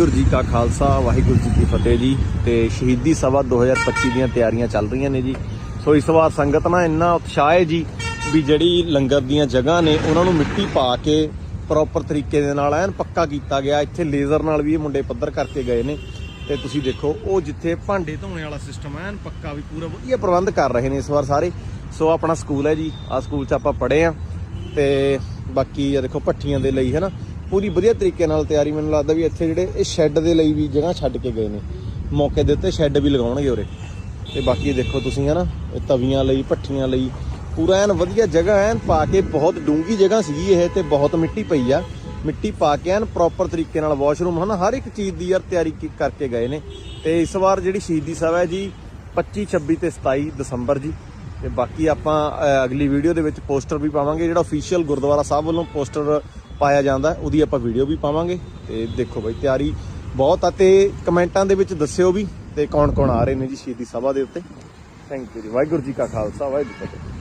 ਵਾਹਿਗੁਰੂ ਜੀ ਕਾ ਖਾਲਸਾ, ਵਾਹਿਗੁਰੂ ਜੀ ਕੀ ਫਤਿਹ ਜੀ। ਤੇ ਸ਼ਹੀਦੀ ਸਭਾ 2025 ਦੀਆਂ ਤਿਆਰੀਆਂ ਚੱਲ ਰਹੀਆਂ ਨੇ ਜੀ। ਸੋ ਇਸ ਵਾਰ ਸੰਗਤ ਨਾਲ ਇੰਨਾ ਉਤਸ਼ਾਹ ਹੈ ਜੀ ਵੀ ਜਿਹੜੀ ਲੰਗਰ ਦੀਆਂ ਜਗ੍ਹਾ ਨੇ, ਉਹਨਾਂ ਨੂੰ ਮਿੱਟੀ ਪਾ ਕੇ ਪ੍ਰੋਪਰ ਤਰੀਕੇ ਦੇ ਨਾਲ ਐਨ ਪੱਕਾ ਕੀਤਾ ਗਿਆ। ਇੱਥੇ ਲੇਜ਼ਰ ਨਾਲ ਵੀ ਇਹ ਮੁੰਡੇ ਪੱਧਰ ਕਰਕੇ ਗਏ ਨੇ। ਤੇ ਤੁਸੀਂ ਦੇਖੋ, ਉਹ ਜਿੱਥੇ ਭਾਂਡੇ ਧੋਣੇ ਵਾਲਾ ਸਿਸਟਮ ਐਨ ਪੱਕਾ ਵੀ ਪੂਰਾ ਵਧੀਆ ਪ੍ਰਬੰਧ ਕਰ ਰਹੇ ਨੇ ਇਸ ਵਾਰ ਸਾਰੇ। ਸੋ ਆਪਣਾ ਸਕੂਲ ਹੈ ਜੀ। ਆ ਸਕੂਲ 'ਚ ਆਪਾਂ ਪੜ੍ਹੇ ਆ। ਤੇ ਬਾਕੀ ਇਹ ਦੇਖੋ, ਭੱਠੀਆਂ ਦੇ ਲਈ, ਹੈ ਨਾ? ਪੂਰੀ ਵਧੀਆ ਤਰੀਕੇ ਨਾਲ ਤਿਆਰੀ ਮੈਨੂੰ ਲੱਗਦਾ ਵੀ ਇੱਥੇ ਜਿਹੜੇ ਇਹ ਸ਼ੈੱਡ ਦੇ ਲਈ ਵੀ ਜਗ੍ਹਾ ਛੱਡ ਕੇ ਗਏ ਨੇ। ਮੌਕੇ ਦੇ ਉੱਤੇ ਸ਼ੈੱਡ ਵੀ ਲਗਾਉਣਗੇ ਉਰੇ। ਤੇ ਬਾਕੀ ਦੇਖੋ ਤੁਸੀਂ ਹੈ ਨਾ ਇਹ ਤਵੀਆਂ ਲਈ, ਭੱਠੀਆਂ ਲਈ, ਪੂਰਾ ਐਨ ਵਧੀਆ ਜਗ੍ਹਾ ਐਨ ਪਾ ਕੇ ਬਹੁਤ ਡੂੰਗੀ ਜਗ੍ਹਾ ਸੀਗੀ ਇਹ ਤੇ ਬਹੁਤ ਮਿੱਟੀ ਪਈ ਆ। ਮਿੱਟੀ ਪਾ ਕੇ ਐਨ ਪ੍ਰੋਪਰ ਤਰੀਕੇ ਨਾਲ ਵਾਸ਼ਰੂਮ ਹਨਾ, ਹਰ ਇੱਕ ਚੀਜ਼ ਦੀ ਯਾਰ ਤਿਆਰੀ ਕਰਕੇ ਗਏ ਨੇ। ਤੇ ਇਸ ਵਾਰ ਜਿਹੜੀ ਸ਼ਹੀਦੀ ਸਭਾ ਹੈ ਜੀ 25 26 ਤੇ 27 ਦਸੰਬਰ ਜੀ। ਤੇ ਬਾਕੀ ਆਪਾਂ ਅਗਲੀ ਵੀਡੀਓ ਦੇ ਵਿੱਚ ਪੋਸਟਰ ਵੀ ਪਾਵਾਂਗੇ, ਜਿਹੜਾ ਅਫੀਸ਼ੀਅਲ ਗੁਰਦੁਆਰਾ ਸਾਹਿਬ ਵੱਲੋਂ ਪੋਸਟਰ ਪਾਇਆ ਜਾਂਦਾ, ਉਹਦੀ ਆਪਾਂ ਵੀਡੀਓ ਵੀ ਪਾਵਾਂਗੇ। ਤੇ ਦੇਖੋ ਬਾਈ, ਤਿਆਰੀ ਬਹੁਤ ਆ ਤੇ ਕਮੈਂਟਾਂ ਦੇ ਵਿੱਚ ਦੱਸਿਓ ਵੀ ਤੇ ਕੌਣ ਕੌਣ ਆ ਰਹੇ ਨੇ ਜੀ ਸ਼ਹੀਦੀ ਸਭਾ ਦੇ ਉੱਤੇ। ਥੈਂਕ ਯੂ ਜੀ। ਵਾਹਿਗੁਰੂ ਜੀ ਕਾ ਖਾਲਸਾ, ਵਾਹਿਗੁਰੂ ਜੀ ਕੀ ਫਤਿਹ।